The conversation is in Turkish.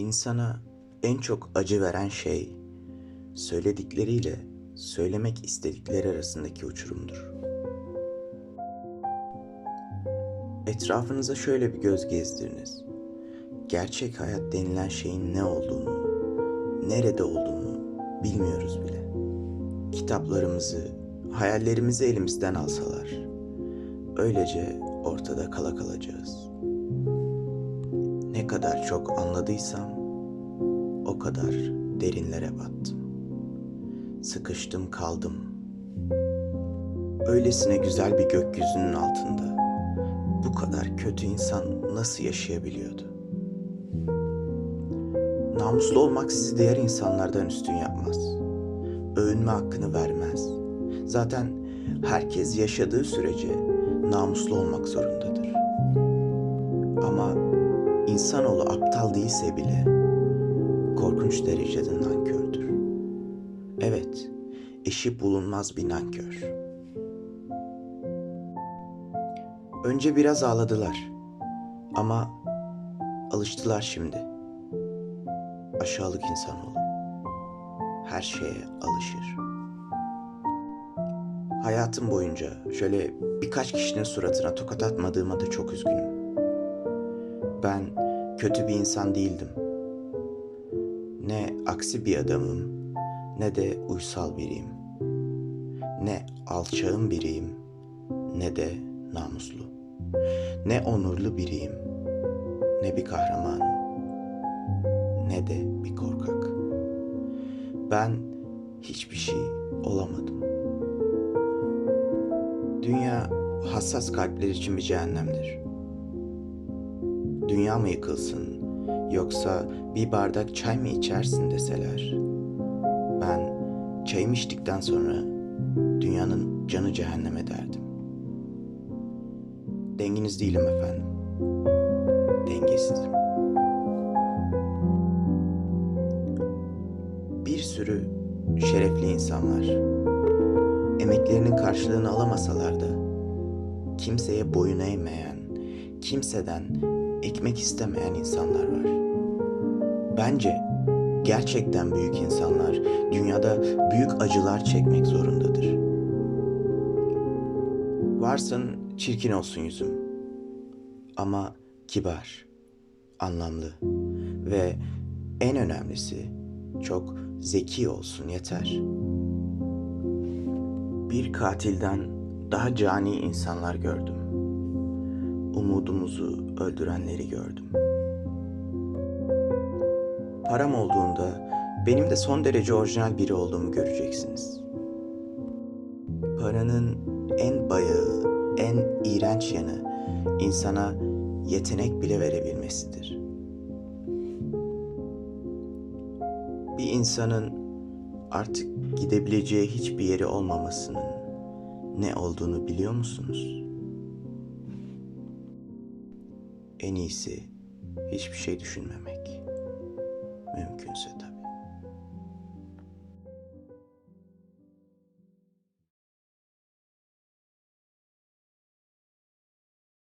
İnsana en çok acı veren şey söyledikleriyle söylemek istedikleri arasındaki uçurumdur. Etrafınıza şöyle bir göz gezdiriniz. Gerçek hayat denilen şeyin ne olduğunu, nerede olduğunu bilmiyoruz bile. Kitaplarımızı, hayallerimizi elimizden alsalar, öylece ortada kala kalacağız. Ne kadar çok anladıysam o kadar derinlere battım. Sıkıştım kaldım. Öylesine güzel bir gökyüzünün altında bu kadar kötü insan nasıl yaşayabiliyordu? Namuslu olmak sizi diğer insanlardan üstün yapmaz. Övünme hakkını vermez. Zaten herkes yaşadığı sürece namuslu olmak zorundadır. Ama insanoğlu aptal değilse bile korkunç derecede nankördür. Evet, eşi bulunmaz bir nankör. Önce biraz ağladılar ama alıştılar şimdi. Aşağılık insanoğlu. Her şeye alışır. Hayatım boyunca şöyle birkaç kişinin suratına tokat atmadığıma da çok üzgünüm. Ben kötü bir insan değildim. Ne aksi bir adamım, ne de uysal biriyim. Ne alçağın biriyim, ne de namuslu. Ne onurlu biriyim, ne bir kahramanım, ne de bir korkak. Ben hiçbir şey olamadım. Dünya hassas kalpler için bir cehennemdir. Dünya mı yıkılsın yoksa bir bardak çay mı içersin deseler. Ben çayımı içtikten sonra dünyanın canı cehenneme derdim. Denginiz değilim efendim. Dengesizim. Bir sürü şerefli insan var. Emeklerinin karşılığını alamasalar da kimseye boyun eğmeyen, kimseden ekmek istemeyen insanlar var. Bence gerçekten büyük insanlar dünyada büyük acılar çekmek zorundadır. Varsın çirkin olsun yüzüm. Ama kibar, anlamlı ve en önemlisi çok zeki olsun yeter. Bir katilden daha cani insanlar gördüm. Umudumuzu öldürenleri gördüm. Param olduğunda benim de son derece orijinal biri olduğumu göreceksiniz. Paranın en bayağı, en iğrenç yanı insana yetenek bile verebilmesidir. Bir insanın artık gidebileceği hiçbir yeri olmamasının ne olduğunu biliyor musunuz? En iyisi hiçbir şey düşünmemek. Mümkünse tabii.